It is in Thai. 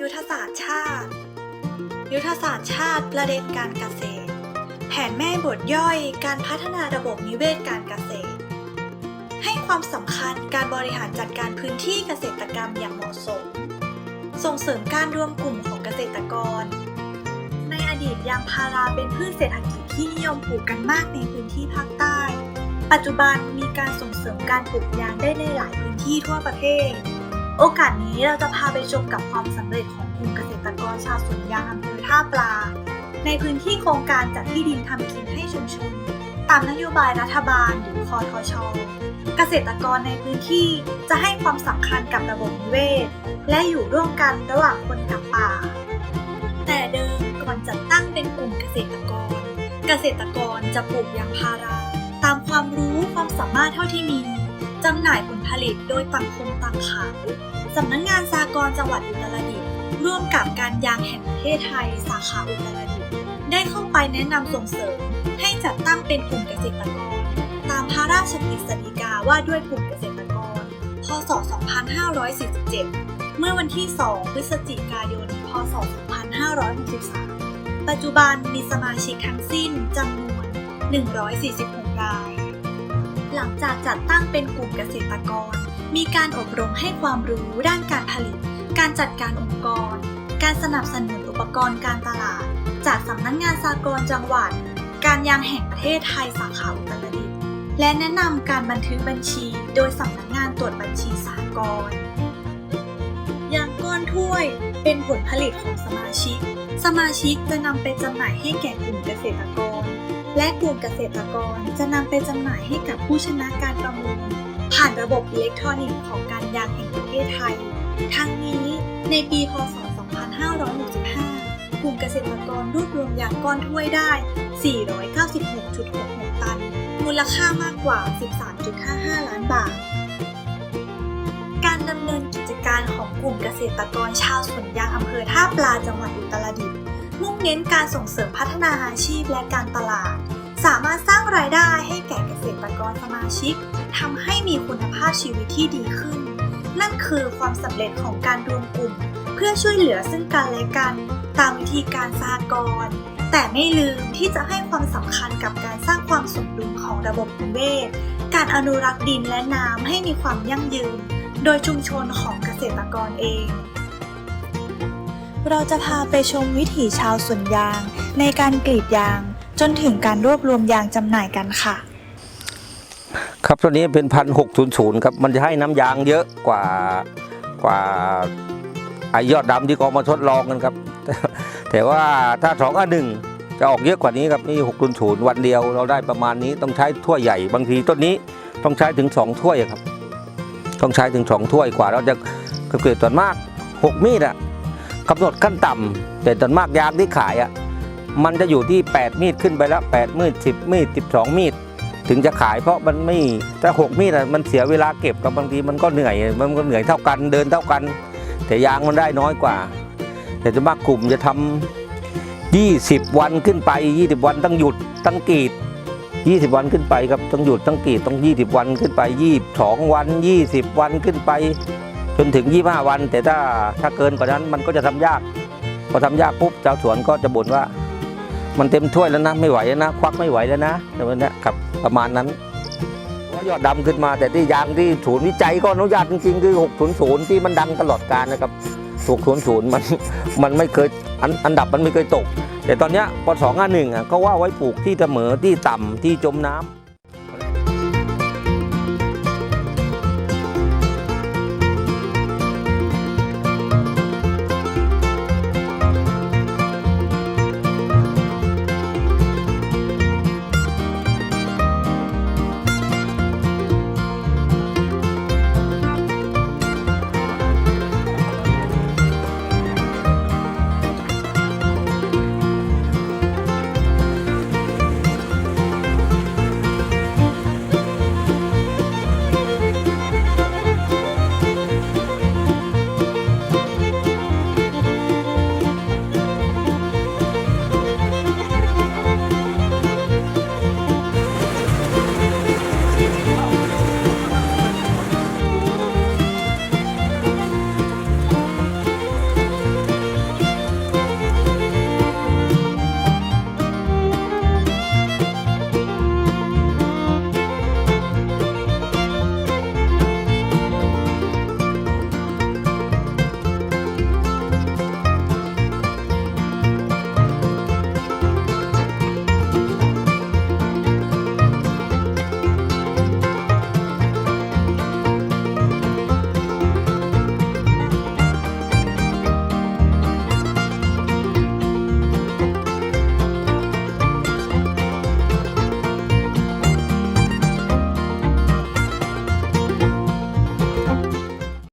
ยุทธศาสตร์ชาติ ยุทธศาสตร์ชาติประเด็นการเกษตร แผนแม่บทย่อยการพัฒนาระบบนิเวศการเกษตร ให้ความสำคัญการบริหารจัดการพื้นที่เกษตรกรรมอย่างเหมาะสม ส่งเสริมการรวมกลุ่มของเกษตรกร ในอดีตยางพาราเป็นพืชเศรษฐกิจที่นิยมปลูกกันมากในพื้นที่ภาคใต้ ปัจจุบันมีการส่งเสริมการปลูกยางได้ในหลายพื้นที่ทั่วประเทศ โอกาสนี้เราจะพาไปชมกับความสำเร็จของกลุ่มเกษตรกรชาวสวนยางอำเภอท่าปลา ในพื้นที่โครงการจัดที่ดินทำกินให้ชุมชนตามนโยบายรัฐบาลหรือคอทช เกษตรกรในพื้นที่จะให้ความสำคัญกับระบบนิเวศ และอยู่ร่วมกันระหว่างคนกับป่า แต่เดิมก่อนจัดตั้งเป็นกลุ่มเกษตรกร เกษตรกรจะปลูกยางพารา ตามความรู้ความสามารถเท่าที่มี จำหน่ายผลผลิตโดยต่างคนต่างขายสำนักงานสากลจังหวัดอุตรดิตถ์ร่วมกับการยางแห่งประเทศไทยสาขาอุตรดิตถ์ได้เข้าไปแนะนำส่งเสริม ให้จัดตั้งเป็นกลุ่มเกษตรกร ตามพระราชกฤษฎีกาว่าด้วยกลุ่มเกษตรกร พศ 2547 เมื่อวันที่ 2 พฤศจิกายน พศ 2563 ปัจจุบันมีสมาชิกทั้งสิ้นจำนวน 146 ราย หลังจากจัดตั้งเป็นกลุ่มเกษตรกร มีการอบรมให้ความรู้ด้านการผลิต การจัดการองค์กร การสนับสนุนอุปกรณ์การตลาด จากสำนักงงานสากลจังหวัด การยางแห่งประเทศไทยสาขาอุตรดิตถ์และแนะนำการบันทึกบัญชีโดยสำนักงานตรวจบัญชีสากลยางก้อนถ้วยเป็นผลผลิตของสมาชิก สมาชิกจะนำไปจำหน่ายให้แก่กลุ่มเกษตรกร และกลุ่มเกษตรกรจะนำไปจำหน่ายให้กับผู้ชนะการประมูล ผ่านระบบอิเล็กทรอนิกส์ของการยางแห่งประเทศไทย ทั้งนี้ในปีพศ 2565 กลุ่มเกษตรกรรวบรวมยางก้อนถ้วยได้ 496.66 ตัน มูลค่ามากกว่า 13.55 ล้านบาท การดำเนินกิจการของกลุ่มเกษตรกรชาวสวนยางอำเภอท่าปลาจังหวัดอุตรดิตถ์ มุ่งเน้นการส่งเสริมพัฒนาอาชีพและการตลาด สามารถสร้างรายได้ให้แก่เกษตรกรสมาชิกทำให้มีคุณภาพชีวิตที่ดีขึ้น นั่นคือความสำเร็จของการรวมกลุ่ม เพื่อช่วยเหลือซึ่งกันและกัน ตามวิธีการสหกรณ์แต่ไม่ลืมที่จะให้ความสำคัญกับการสร้างความสมดุลของระบบนิเวศ การอนุรักษ์ดินและน้ำให้มีความยั่งยืน โดยชุมชนของเกษตรกรเอง เราจะพาไปชมวิถีชาวสวนยาง ในการกรีดยาง จนถึงการรวบรวมยางจำหน่ายกันค่ะ ครับตัวนี้เป็นพันหกศูนย์ศูนย์ครับ มันจะให้น้ำยางเยอะกว่ากว่าไอยอดดำที่เขามาทดลองกันครับ แต่ว่าถ้าสองอันหนึ่งจะออกเยอะกว่านี้ครับนี่หกศูนย์ศูนย์วันเดียวเราได้ประมาณนี้ต้องใช้ถ้วยใหญ่บางทีต้นนี้ต้องใช้ถึงสองถ้วยครับ ต้องใช้ถึงสองถ้วยกว่าเราจะเกิดส่วนมากหกมีดอะ กำหนดขั้นต่ำแต่ส่วนมากยางที่ขายอะมันจะอยู่ที่ 8 มีดขึ้นไปแล้ว 8 มีด 10 มีด 12 มีด ถึงจะขายเพราะมันไม่ถ้าหกมีดอะมันเสียเวลาเก็บกับบางทีมันก็เหนื่อยมันก็เหนื่อยเท่ากันเดินเท่ากัน แต่ยางมันได้น้อยกว่า แต่จะมากกลุ่มจะทำ20 วันขึ้นไป 20 วันต้องหยุดต้องกรีด20 วันขึ้นไปครับต้องหยุดต้องกรีดต้อง 20 วันขึ้นไป 22 วัน 20 วันขึ้นไป จนถึง 25 วัน แต่ถ้าถ้าเกินกว่านั้นมันก็จะทำยาก พอทำยากปุ๊บชาสวนก็จะบ่นว่า มันเต็มถ้วยแล้วนะไม่ไหวแล้วนะควักไม่ไหวแล้วนะแต่วันนี้ครับประมาณนั้นว่ายอดดำขึ้นมาแต่ที่ยางที่ศูนย์วิจัยก็อนุญาตจริงๆคือ 600 ที่มันดังตลอดการนะครับ600 มันมันไม่เคยอันอันดับมันไม่เคยตก แต่ตอนนี้ยพอ251อะก็ว่าไว้ปลูกที่เสมอที่ต่ำที่จมน้ำ